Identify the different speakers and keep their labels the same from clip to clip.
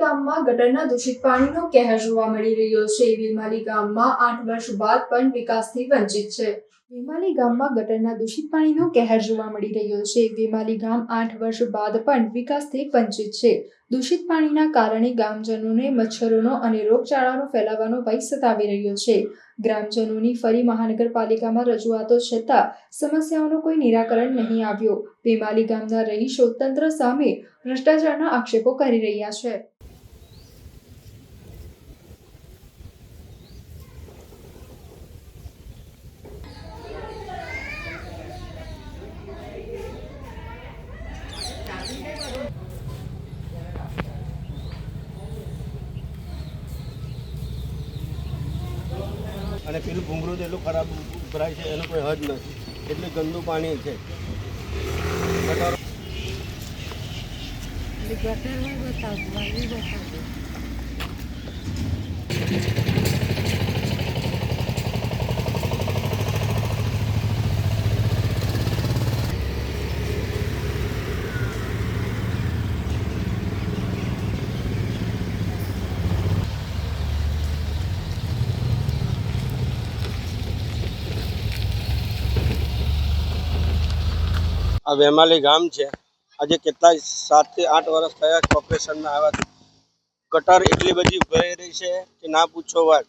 Speaker 1: ગામમાં ગટરના દૂષિત પાણીનો કહેર જોવા મળી રહ્યો છે. વિમાલી ગામમાં આઠ વર્ષ બાદ પણ વિકાસથી વંચિત છે. વિમાલી ગામમાં ગટરના દૂષિત પાણીનો કહેર જોવા મળી રહ્યો છે. વિમાલી ગામ આઠ વર્ષ બાદ પણ વિકાસથી વંચિત છે. દૂષિત પાણીના કારણે ગામજનોને મચ્છરોનો અને રોગચાળાનો ફેલાવાનો ભય સતાવી રહ્યો છે. ગ્રામજનોની ફરી મહાનગરપાલિકામાં રજૂઆતો છતાં સમસ્યાઓનો કોઈ નિરાકરણ નહીં આવ્યો. વિમાલી ગામના રહીશો તંત્ર સામે ભ્રષ્ટાચારના આક્ષેપો કરી રહ્યા છે.
Speaker 2: અને પેલું ભૂંગળું તો એટલું ખરાબ ઉભરાય છે, એનું કોઈ હદ નથી. એટલું ગંદુ પાણી છે. ગટર
Speaker 3: ગટરમાં બતાવો, વાલી
Speaker 2: આ વેમાલી ગામ છે. આજે કેટલાય સાતથી આઠ વર્ષ થયા કોર્પોરેશનમાં આવ્યા ગટર એટલી બધી ભરાઈ રહી છે કે ના પૂછો વાત.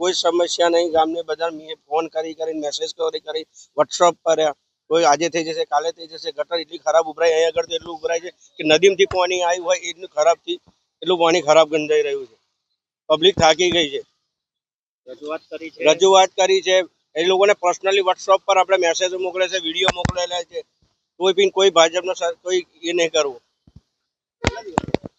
Speaker 2: કોઈ સમસ્યા નહીં. ગામને બધા મેં ફોન કરી કરી મેસેજ કરી કરી વોટ્સઅપ કર્યા કોઈ આજે થઈ જશે કાલે થઈ જશે. ગટર એટલી ખરાબ ઉભરાય અહીંયા આગળ તો એટલું ઉભરાય છે કે નદીમાંથી પાણી આવ્યું હોય એટલું ખરાબથી એટલું પાણી ખરાબ ગંધાઈ રહ્યું છે. પબ્લિક થાકી ગઈ છે.
Speaker 4: રજૂઆત કરી છે.
Speaker 2: રજૂઆત કરી છે. એ લોકોને પર્સનલી વોટ્સઅપ પર આપણે મેસેજો મોકલે છે વીડિયો મોકલેલા છે. કોઈ બી કોઈ ભાજપનો કોઈ એ નહીં કરવું.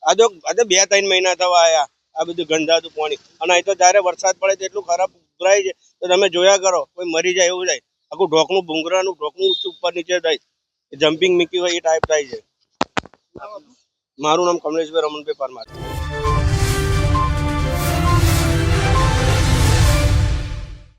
Speaker 2: આ તો આ તો બે ત્રણ મહિના થવા આયા. આ બધું ગંધાતું પાણી. અને અહીં તો જ્યારે વરસાદ પડે તો એટલું ખરાબ ઉભરાય છે. તો તમે જોયા કરો, કોઈ મરી જાય એવું થાય આખું ઢોકનું ભૂંગરાનું ઢોકનું ઉપર નીચે થાય જમ્પિંગ મીકી હોય એ ટાઈપ થાય છે. મારું નામ કમલેશભાઈ રમણભાઈ પરમાર.